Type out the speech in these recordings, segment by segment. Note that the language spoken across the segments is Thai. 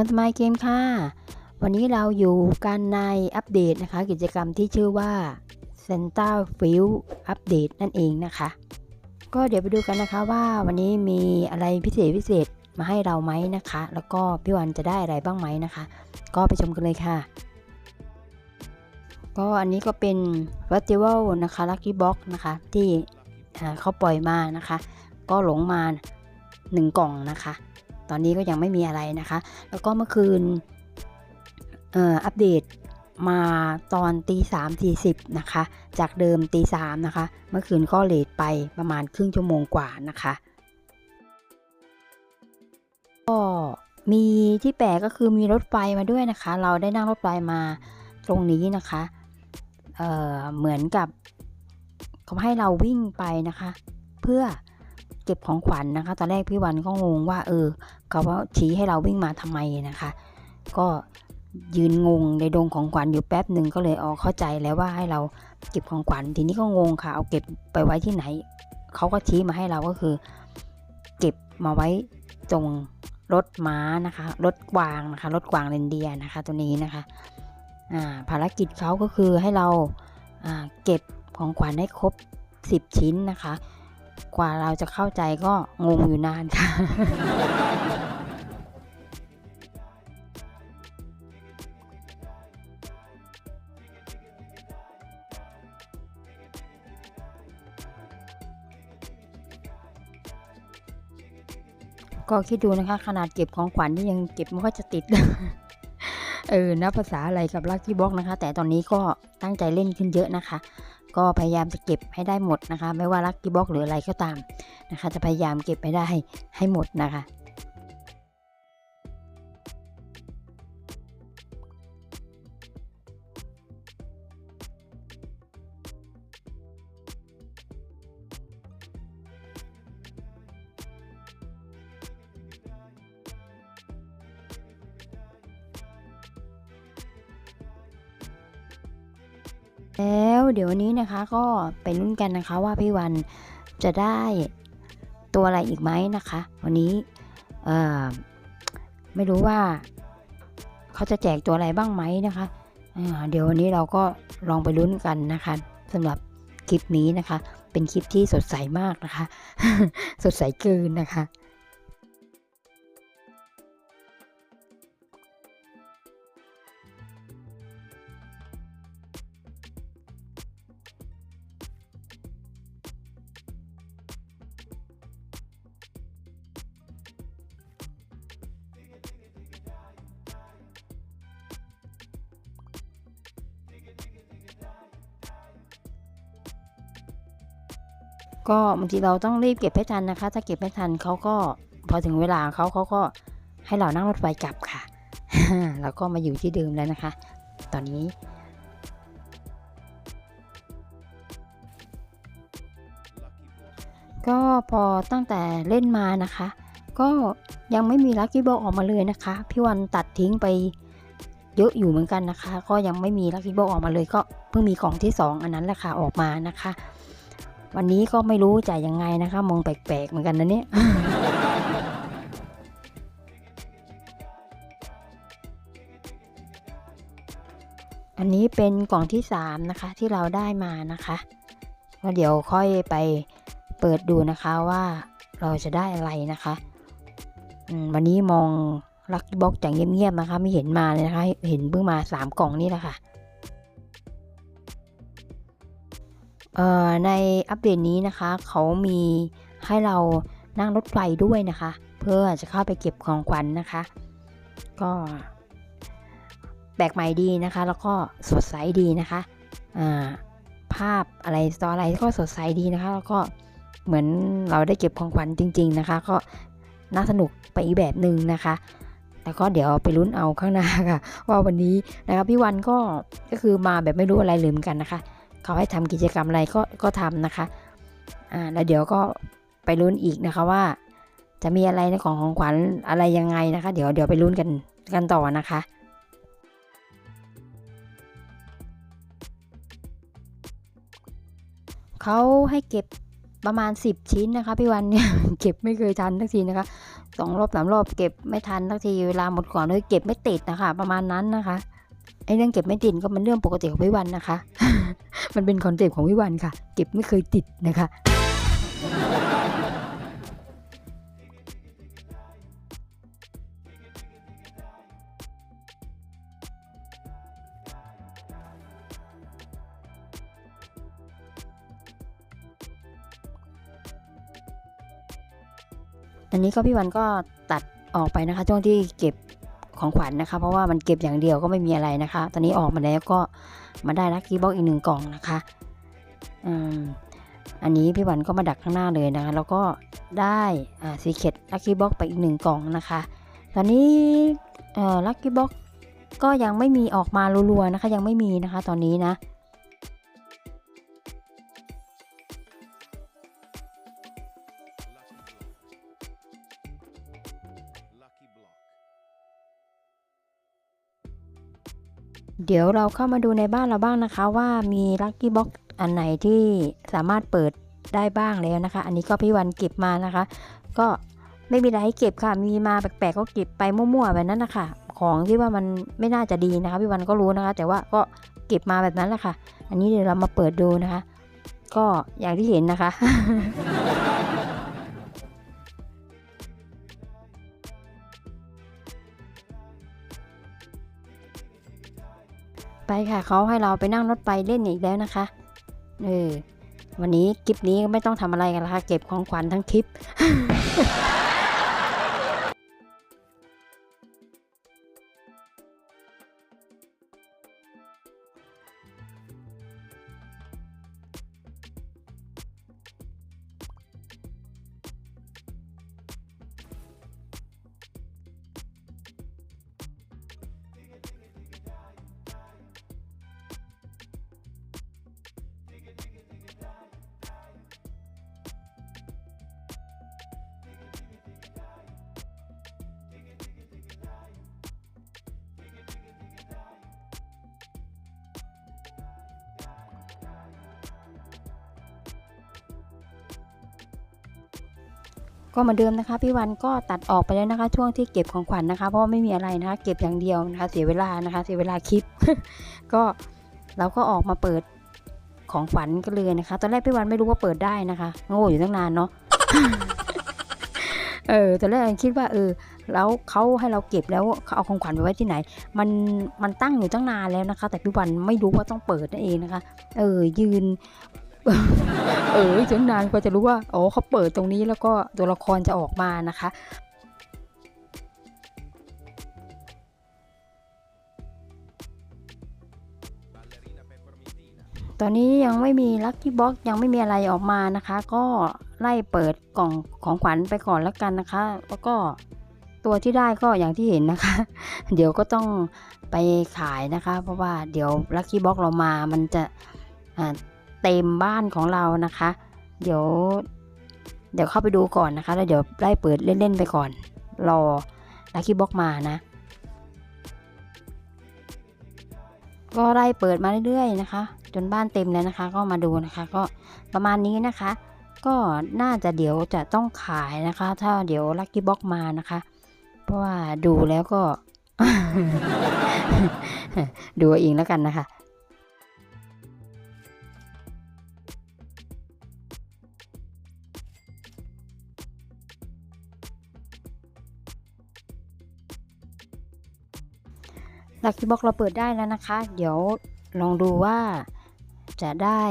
มาสมายเกมค่ะ วันนี้เราอยู่กันในอัปเดตนะคะ กิจกรรมที่ชื่อว่า Santa Field Update นั่นเองนะคะ ก็เดี๋ยวไปดูกันนะคะว่าวันนี้มีอะไรพิเศษพิเศษมาให้เราไหมนะคะ แล้วก็พี่วันจะได้อะไรบ้างไหมนะคะ ก็ไปชมกันเลยค่ะ ก็อันนี้ก็เป็น Festival นะคะ Lucky Box นะคะ ที่เขาปล่อยมานะคะ ก็หลงมาหนึ่งกล่องนะคะ ตอนนี้ก็ยังไม่มีอะไรนะคะ แล้วก็เมื่อคืนเอ่ออัปเดตมาตอนตีสามสี่สิบนะคะ จากเดิมตีสามนะคะ เมื่อคืนก็เลทไปประมาณครึ่งชั่วโมงกว่านะคะ ก็มีที่แปลกก็คือมีรถไฟมาด้วยนะคะ เราได้นั่งรถไฟมาตรงนี้นะคะเอ่อเหมือนกับเขาให้เราวิ่งไปนะคะ เพื่อ เก็บของขวัญนะคะ ตอนแรกพี่วันก็งงว่า เออเขาว่าชี้ให้เราวิ่งมาทำไมนะคะ ก็ยืนงงในดงของขวัญอยู่แป๊บหนึ่งก็เลยอ๋อเข้าใจแล้วว่าให้เราเก็บของขวัญทีนี้ก็งงค่ะ เอาเก็บไปไว้ที่ไหนเขาก็ชี้มาให้เราก็คือ เก็บมาไว้ตรงรถม้านะคะรถกวางนะคะรถกวางเรนเดียนะคะ ตัวนี้นะคะอ่าภารกิจเขาก็คือให้เราอ่าเก็บของขวัญให้ครบ 10 ชิ้นนะคะ กว่าเราจะเข้าใจก็งงอยู่นานค่ะ ก็คิดดูนะคะ ขนาดเก็บของขวัญนี่ยังเก็บไม่ค่อยจะติด เออนะภาษาอะไรกับลักกี้บ็อกนะคะ แต่ตอนนี้ก็ตั้งใจเล่นขึ้นเยอะนะคะ ก็พยายามจะเก็บให้ได้หมดนะคะ ไม่ว่าลักกี้บ็อกหรืออะไรก็ตามนะคะ จะพยายามเก็บให้ได้ให้หมดนะคะ แล้วเดี๋ยววันนี้นะคะก็ไปลุ้นกันนะคะว่าพี่วันจะได้ตัวอะไรอีกไหมนะคะ วันนี้เอ่อไม่รู้ว่า เขาจะแจกตัวอะไรบ้างไหมนะคะเดี๋ยววันนี้เราก็ลองไปลุ้นกันนะคะสำหรับคลิปนี้นะคะ เป็นคลิปที่สดใสมากนะคะ สดใสเกินนะคะ ก็บางทีเราต้องรีบเก็บให้ทันนะคะ ถ้าเก็บไม่ทันเขาก็พอถึงเวลาเขาเขาก็ให้เรานั่งรถไฟกลับค่ะแล้วก็มาอยู่ที่เดิมแล้วนะคะ ตอนนี้ก็พอตั้งแต่เล่นมานะคะ ก็ยังไม่มีลัคกี้บอลออกมาเลยนะคะ พี่วันตัดทิ้งไปเยอะอยู่เหมือนกันนะคะ ก็ยังไม่มีลัคกี้บอลออกมาเลย ก็เพิ่งมีกล่องที่ 2 อันนั้นแหละค่ะออกมานะคะ วันนี้ก็ไม่รู้จะยังไงนะคะ มองแปลกๆเหมือนกันนะเนี่ยอันนี้เป็นกล่องที่ 3 นะคะที่เราได้มานะคะก็เดี๋ยวค่อยไปเปิดดูนะคะว่าเราจะได้อะไรนะคะวันนี้มองลักบ็อกจากเงียบๆนะคะ ไม่เห็นมาเลยนะคะ เห็นเพิ่งมา 3 กล่องนี่แหละค่ะ ในอัปเดตนี้นะคะ เขามีให้เรานั่งรถไฟด้วยนะคะ เพื่อจะเข้าไปเก็บของขวัญนะคะ ก็แปลกใหม่ดีนะคะ แล้วก็สดใสดีนะคะภาพอะไรต่ออะไรก็สดใสดีนะคะ แล้วก็เหมือนเราได้เก็บของขวัญจริง ๆนะคะ ก็น่าสนุกไปอีกแบบหนึ่งนะคะแล้วก็เดี๋ยวไปลุ้นเอาข้างหน้าค่ะ ว่าวันนี้นะคะพี่วันก็ก็คือมาแบบไม่รู้อะไรเลยเหมือนกันนะคะ เขาให้ทำกิจกรรมอะไรก็ก็ทำนะคะอ่าแล้วเดี๋ยวก็ไปลุ้นอีกนะคะว่า จะมีอะไรในของของขวัญอะไรยังไงนะคะ เดี๋ยวเดี๋ยวไปลุ้นกันกันต่อนะคะเขาให้เก็บประมาณ 10 ชิ้นนะคะพี่วันเนี่ยเก็บไม่เคยทันสักทีนะคะสองรอบสามรอบเก็บไม่ทันสักทีเวลาหมดก่อนเลยเก็บไม่ติดนะคะ ประมาณนั้นนะคะ ไอ้เรื่องเก็บไม่ติดก็มันเรื่องปกติของพี่วันนะคะ มันเป็นคอนเซ็ปต์ของพี่วันค่ะ เก็บไม่เคยติดนะคะอันนี้ก็พี่วันก็ตัดออกไปนะคะช่วงที่เก็บ ของขวัญนะคะ เพราะว่ามันเก็บอย่างเดียวก็ไม่มีอะไรนะคะ ตอนนี้ออกมาแล้วก็มาได้ลัคกี้บ็อกอีกหนึ่งกล่องนะคะอันนี้พี่วันก็มาดักข้างหน้าเลยนะคะ แล้วก็ได้ซีเคดลัคกี้บ็อกไปอีกหนึ่งกล่องนะคะ ตอนนี้ลัคกี้บ็อกก็ยังไม่มีออกมารัวๆนะคะ ยังไม่มีนะคะ ตอนนี้นะ เดี๋ยวเราเข้ามาดูในบ้านเราบ้างนะคะว่ามีลัคกี้บ็อกอันไหนที่สามารถเปิดได้บ้างแล้วนะคะ อันนี้ก็พี่วันเก็บมานะคะ ก็ไม่มีอะไรให้เก็บค่ะ มีมาแปลกๆก็เก็บไปมั่วๆแบบนั้นนะคะของที่ว่ามันไม่น่าจะดีนะคะพี่วันก็รู้นะคะ แต่ว่าก็เก็บมาแบบนั้นแหละค่ะ อันนี้เดี๋ยวเรามาเปิดดูนะคะ ก็อย่างที่เห็นนะคะ ไปค่ะเขาให้เราไปนั่งรถไปเล่นอีกแล้วนะคะ เออ วันนี้คลิปนี้ก็ไม่ต้องทำอะไรกันละค่ะ เก็บของขวัญทั้งคลิป ก็เหมาเดิมนะคะ พี่วันก็ตัดออกไปแล้วนะคะ ช่วงที่เก็บของขวัญนะคะ เพราะไม่มีอะไรนะคะ เก็บอย่างเดียวนะคะ เสียเวลานะคะ เสียเวลาคลิป ก็เราก็ออกมาเปิดของขวัญกันเลยนะคะ ตอนแรกพี่วันไม่รู้ว่าเปิดได้นะคะ โง่อยู่ตั้งนานเนาะเออตอนแรกคิดว่าเออแล้วเขาให้เราเก็บแล้วเขาเอาของขวัญไปไว้ที่ไหน มันมันตั้งอยู่ตั้งนานแล้วนะคะ แต่พี่วันไม่รู้ว่าต้องเปิดนั่นเองนะคะ เออยืน เออจนนานกว่าจะรู้ว่าอ๋อเขาเปิดตรงนี้แล้วก็ตัวละครจะออกมานะคะตอนนี้ยังไม่มีลัคกี้บ็อกยังไม่มีอะไรออกมานะคะ ก็ไล่เปิดกล่องของขวัญไปก่อนแล้วกันนะคะ แล้วก็ตัวที่ได้ก็อย่างที่เห็นนะคะ เดี๋ยวก็ต้องไปขายนะคะ เพราะว่าเดี๋ยวลัคกี้บ็อกเรามามันจะอ่า เต็มบ้านของเรานะคะ เดี๋ยว เดี๋ยวเข้าไปดูก่อนนะคะ แล้วเดี๋ยวไล่เปิดเล่นๆไปก่อน รอลัคกี้บ็อกมานะ ก็ไล่เปิดมาเรื่อยๆนะคะ จนบ้านเต็มแล้วนะคะ ก็มาดูนะคะ ก็ประมาณนี้นะคะ ก็น่าจะเดี๋ยวจะต้องขายนะคะ ถ้าเดี๋ยวลัคกี้บ็อกมานะคะ เพราะว่าดูแล้วก็ ดูเอาเองแล้วกันนะคะ ลัคกี้บ็อกเราเปิดได้แล้วนะคะ เดี๋ยวลองดูว่าจะได้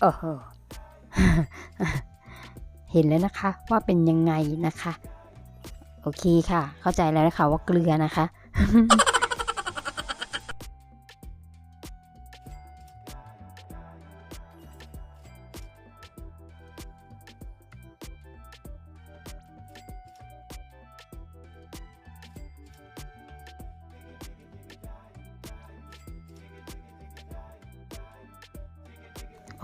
เออเห็นแล้วนะคะว่าเป็นยังไงนะคะ โอเคค่ะ เข้าใจแล้วนะคะว่าเกลือนะคะ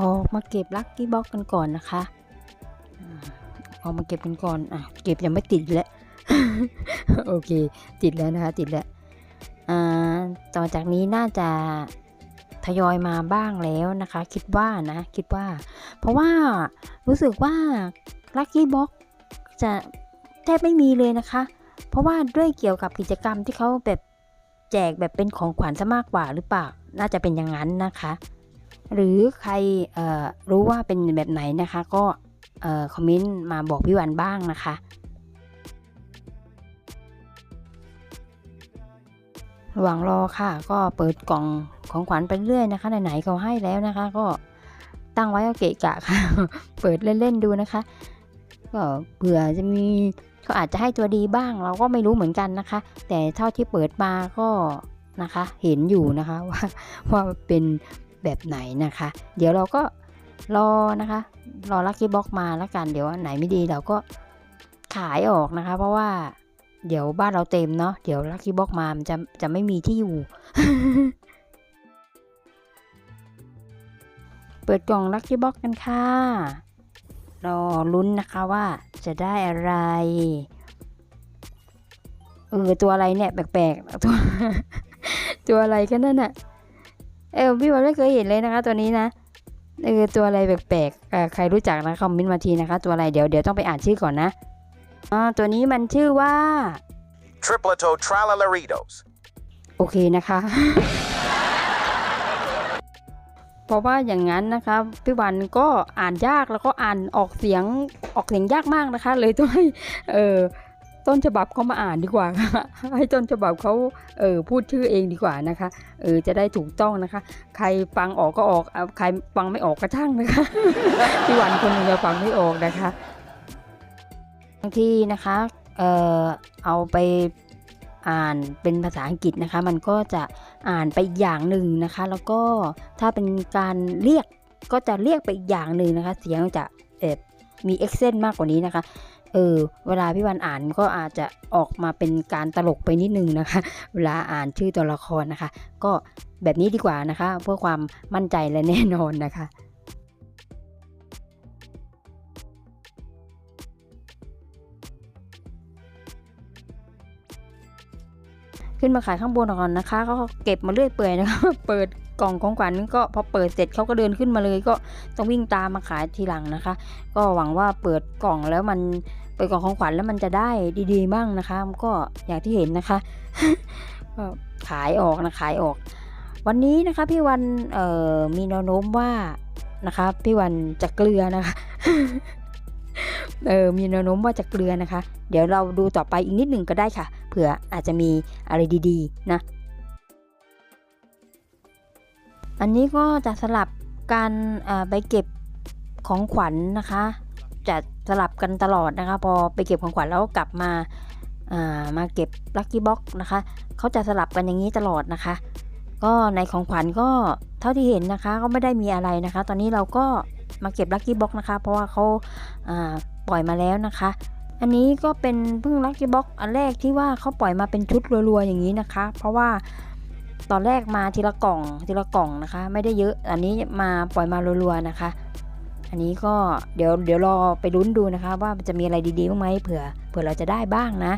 ออกมาเก็บลัคกี้บ็อกกันก่อนนะคะออกมาเก็บกันก่อนอะเก็บยังไม่ติดแล้วโอเค ติดแล้วนะคะ ติดแล้วต่อจากนี้น่าจะทยอยมาบ้างแล้วนะคะ คิดว่านะ คิดว่า เพราะว่ารู้สึกว่า Lucky Box จะแทบไม่มีเลยนะคะ เพราะว่าด้วยเกี่ยวกับกิจกรรมที่เขาแบบแจกแบบเป็นของขวัญซะมากกว่าหรือเปล่า น่าจะเป็นอย่างนั้นนะคะ หรือใครรู้ว่าเป็นแบบไหนนะคะ ก็คอมเมนต์มาบอกพี่วันบ้างนะคะระหว่างรอค่ะ ก็เปิดกล่องของขวัญไปเรื่อยนะคะ ไหนๆเขาให้แล้วนะคะ ก็ตั้งไว้ก็เกะกะค่ะ เปิดเล่นๆดูนะคะ ก็เผื่อจะมีเขาอาจจะให้ตัวดีบ้าง เราก็ไม่รู้เหมือนกันนะคะ แต่เท่าที่เปิดมาก็นะคะ เห็นอยู่นะคะว่าว่าเป็น แบบไหนนะคะ เดี๋ยวเราก็รอนะคะ รอลัคกี้บ็อกมาแล้วกัน เดี๋ยวไหนไม่ดีเราก็ขายออกนะคะ เพราะว่าเดี๋ยวบ้านเราเต็มเนาะ เดี๋ยวลัคกี้บ็อกมามันจะจะไม่มีที่อยู่ เปิดกล่องลัคกี้บ็อกกันค่ะ รอลุ้นนะคะว่าจะได้อะไร เออตัวอะไรเนี่ยแปลกๆตัวตัวอะไรกันนั่นน่ะ เออพี่วันไม่เคยเห็นเลยนะคะ ตัวนี้นะเออตัวอะไรแปลกๆเอ่อใครรู้จักนะคอมเมนต์มาทีนะคะ ตัวอะไรเดี๋ยวเดี๋ยวต้องไปอ่านชื่อก่อนนะอ่าตัวนี้มันชื่อว่า Tripleto Tralalaritos. โอเคนะคะ เพราะว่าอย่างนั้นนะคะพี่วันก็อ่านยากแล้วก็อ่านออกเสียงออกเสียงยากมากนะคะ เลยต้องให้เออ ต้นฉบับเขามาอ่านดีกว่าค่ะให้ต้นฉบับเขาเออพูดชื่อเองดีกว่านะคะเออจะได้ถูกต้องนะคะ ใครฟังออกก็ออกใครฟังไม่ออกก็ช่างนะคะพี่วันคนหนึงจะฟังไม่ออกนะคะบางทีนะคะเออเอาไปอ่านเป็นภาษาอังกฤษนะคะ มันก็จะอ่านไปอีกอย่างหนึ่งนะคะ แล้วก็ถ้าเป็นการเรียกก็จะเรียกไปอีกอย่างหนึ่งนะคะ เสียงจะเออมีเอ็กเซนมากกว่านี้นะคะ เออเวลาพี่วันอ่านก็อาจจะออกมาเป็นการตลกไปนิดนึงนะคะ เวลาอ่านชื่อตัวละครนะคะ ก็แบบนี้ดีกว่านะคะ เพื่อความมั่นใจและแน่นอนนะคะขึ้นมาขายข้างบนก่อนนะคะก็เก็บมาเรื่อยเปื่อยนะคะเปิด กล่องของขวัญก็พอเปิดเสร็จเขาก็เดินขึ้นมาเลย ก็ต้องวิ่งตามมาขายทีหลังนะคะ ก็หวังว่าเปิดกล่องแล้วมันเปิดกล่องของขวัญแล้วมันจะได้ดีๆบ้างนะคะ ก็อย่างที่เห็นนะคะก็ขายออกนะขายออก วันนี้นะคะพี่วันเอ่อมีแนวโน้มว่านะคะพี่วันจะเกลือนะคะเออมีแนวโน้มว่าจะเกลือนะคะ เดี๋ยวเราดูต่อไปอีกนิดหนึ่งก็ได้ค่ะ เผื่ออาจจะมีอะไรดีๆ นะ อันนี้ก็จะสลับการไปเก็บของขวัญนะคะ จะสลับกันตลอดนะคะ พอไปเก็บของขวัญแล้วก็กลับมาามาเก็บลัคกี้บ็อกนะคะเขาจะสลับกันอย่างนี้ตลอดนะคะ ก็ในของขวัญก็เท่าที่เห็นนะคะก็ไม่ได้มีอะไรนะคะ ตอนนี้เราก็มาเก็บลัคกี้บ็อกนะคะ เพราะว่าเขาาปล่อยมาแล้วนะคะ อันนี้ก็เป็นเพิ่งลัคกี้บ็อกอันแรกที่ว่าเขาปล่อยมาเป็นชุดรัวๆอย่างนี้นะคะ เพราะว่า ตอนแรกมาทีละกล่องทีละกล่องนะคะ ไม่ได้เยอะ อันนี้มาปล่อยมารัวๆนะคะ อันนี้ก็เดี๋ยวเดี๋ยวรอไปลุ้นดูนะคะ ว่าจะมีอะไรดีๆบ้างไหมเผื่อเผื่อเราจะได้บ้างนะ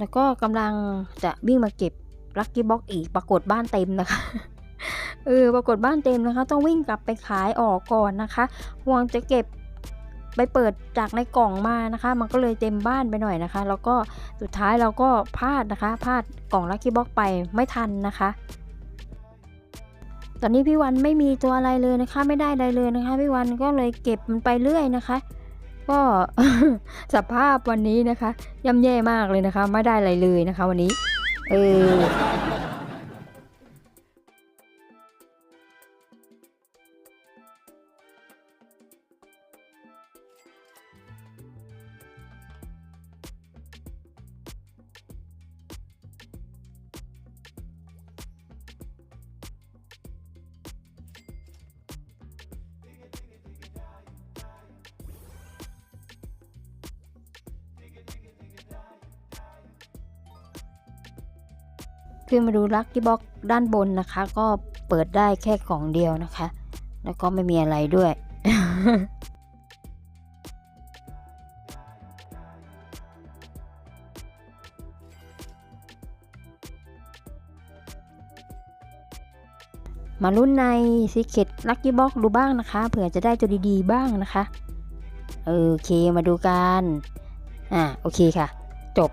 แล้วก็กำลังจะวิ่งมาเก็บลัคกี้บ็อกอีกปรากฏบ้านเต็มนะคะเออปรากฏบ้านเต็มนะคะ ต้องวิ่งกลับไปขายออกก่อนนะคะห่วงจะเก็บไปเปิดจากในกล่องมานะคะ มันก็เลยเต็มบ้านไปหน่อยนะคะ แล้วก็สุดท้ายเราก็พลาดนะคะพลาดกล่องลัคกี้บ็อกไปไม่ทันนะคะ ตอนนี้พี่วันไม่มีตัวอะไรเลยนะคะ ไม่ได้อะไรเลยนะคะ พี่วันก็เลยเก็บมันไปเรื่อยนะคะ ก็สภาพวันนี้นะคะย่ำแย่มากเลยนะคะ ไม่ได้อะไรเลยนะคะ วันนี้ เออ ขึ้นมาดูลักกี้บ็อกด้านบนนะคะ ก็เปิดได้แค่กล่องเดียวนะคะ แล้วก็ไม่มีอะไรด้วย มาลุ้นใน Secret Lucky Box ดูบ้างนะคะ เผื่อจะได้ตัวดีๆบ้างนะคะโอเคมาดูกัน อ่าโอเคค่ะ จบ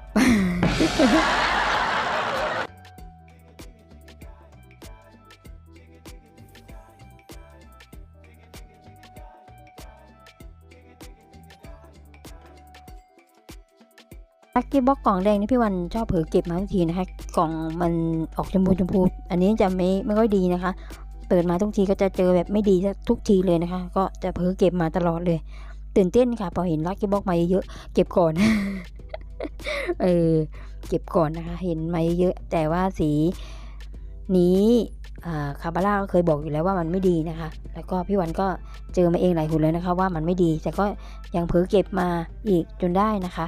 ลักกี้บ็อกกล่องแดงนี่พี่วันชอบเผลอเก็บมาทุกทีนะคะ กล่องมันออกชมพูชมพู อันนี้จะไม่ไม่ค่อยดีนะคะ เปิดมาทุกทีก็จะเจอแบบไม่ดีทุกทีเลยนะคะ ก็จะเผลอเก็บมาตลอดเลย ตื่นเต้นค่ะ พอเห็นลักกี้บ็อกมาเยอะเก็บก่อน เออ เก็บก่อนนะคะ เห็นมาเยอะ แต่ว่าสีนี้คาบาร่าก็เคยบอกอยู่แล้วว่ามันไม่ดีนะคะ แล้วก็พี่วันก็เจอมาเองหลายหุ่นเลยนะคะ ว่ามันไม่ดี แต่ก็ยังเผลอเก็บมาอีกจนได้นะคะ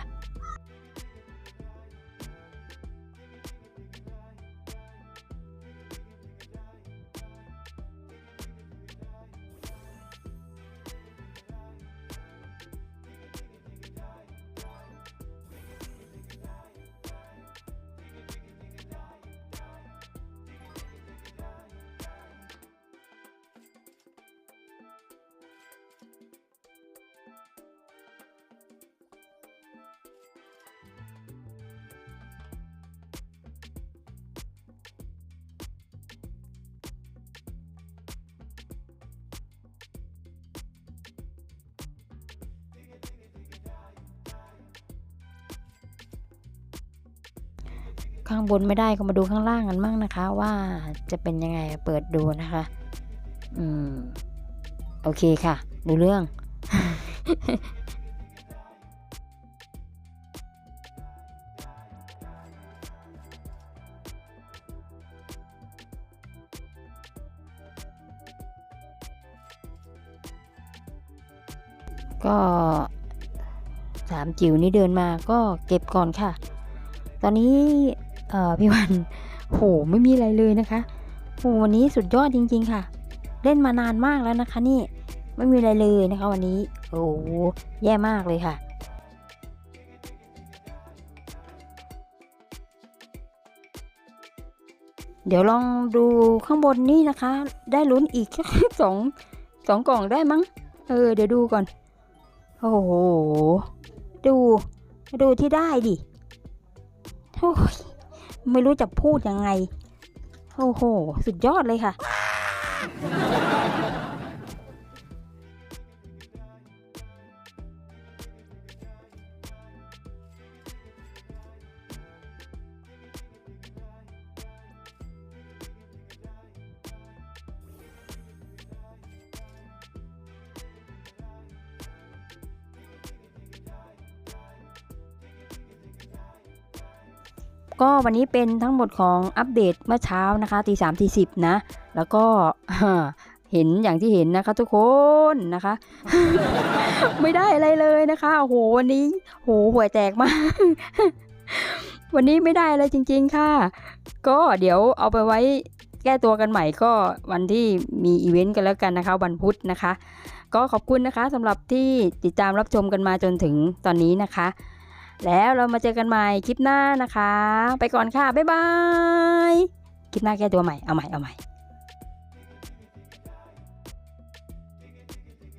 ข้างบนไม่ได้ก็มาดูข้างล่างกันมั่งนะคะ ว่าจะเป็นยังไงเปิดดูนะคะ อืม โอเคค่ะ ดูเรื่องก็สามจิ๋วนี้เดินมาก็เก็บก่อนค่ะ ตอนนี้ เออพี่วันโหไม่มีอะไรเลยนะคะโหวันนี้สุดยอดจริง ๆ ค่ะ เล่นมานานมากแล้วนะคะนี่ไม่มีอะไรเลยนะคะ วันนี้โอ้โหแย่มากเลยค่ะเดี๋ยวลองดูข้างบนนี่นะคะ ได้ลุ้นอีกแค่สองสองกล่องได้มั้ง เออ เดี๋ยวดูก่อน โอ้โห ดู ดูที่ได้ดิ โอ้ย ไม่รู้จะพูดยังไง โอ้โห สุดยอดเลยค่ะ ก็วันนี้เป็นทั้งหมดของอัปเดตเมื่อเช้านะคะตีสามตีสิบนะ แล้วก็เห็นอย่างที่เห็นนะคะทุกคนนะคะ ไม่ได้อะไรเลยนะคะโอ้โหวันนี้โหหัวแตกมาก วันนี้ไม่ได้อะไรจริง ๆ ค่ะ ก็เดี๋ยวเอาไปไว้แก้ตัวกันใหม่ก็วันที่มีอีเวนต์กันแล้วกันนะคะ วันพุธนะคะ ก็ขอบคุณนะคะสำหรับที่ติดตามรับชมกันมาจนถึงตอนนี้นะคะ แล้วเรามาเจอกันใหม่คลิปหน้านะคะ ไปก่อนค่ะ บ๊ายบาย คลิปหน้าแก้ตัวใหม่ เอาใหม่ เอาใหม่